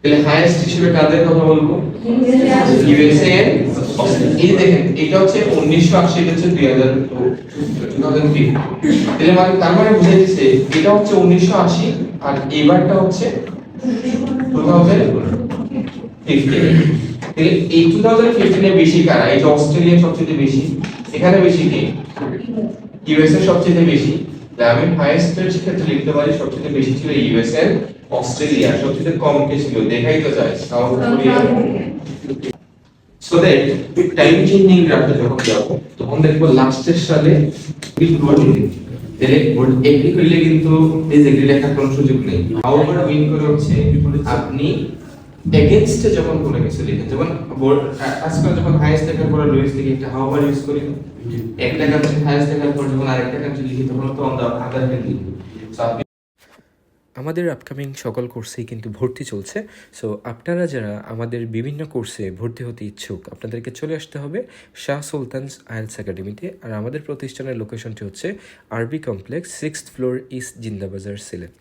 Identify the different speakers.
Speaker 1: তাহলে হাইয়েস্ট হিসেবে কাদের কথা বলব? ইউএসএ এই দেখেন, এটা হচ্ছে 1980 এটা হচ্ছে 2000 2050 তাহলে মানে তার মানে বুঝে যাচ্ছে এটা হচ্ছে 1980 আর এবারটা হচ্ছে 2015 তাহলে এই 2015 এ বেশি কারা? এই যে অস্ট্রেলিয়া সবচেয়ে বেশি, এখানে বেশি কে? ইউএসএ সবচেয়ে বেশি। আমি হাইয়েস্ট এর ক্ষেত্রে লিখতে পারি সবচেয়ে বেশি ছিল ইউএসএ অস্ট্রেলিয়া সবচেয়ে কম কে ছিল দেখাই তো যায় South Korea so that we time changing গ্রাফটা যখন যাব তখন দেখব লাস্টের সালে তাহলে এগ্রি করলে কিন্তু ডিসএগ্রি লেখার কোনো সুযোগ নেই। হাউভার উইন করে হচ্ছে আপনি এগেইনস্টে যখন কোনো কিছু লিখেন যেমন আজকাল যখন হাইয়েস্ট লেখার পরে লুইস লিখি, একটা হাউভার ইউজ করি? একটা কান্ট্রি হাইয়েস্ট লেখার পর যখন আরেকটা কান্ট্রি লিখি, তখন তো দা আদার হ্যান্ড লিখি।
Speaker 2: আমাদের আপকামিং সকল কোর্সেই কিন্তু ভর্তি চলছে। সো আপনারা যারা আমাদের বিভিন্ন কোর্সে ভর্তি হতে ইচ্ছুক, আপনাদেরকে চলে আসতে হবে শাহ সুলতানস আইএলস একাডেমিতে আর আমাদের প্রতিষ্ঠানের লোকেশনটি হচ্ছে RB complex sixth floor east Zindabazar Sylhet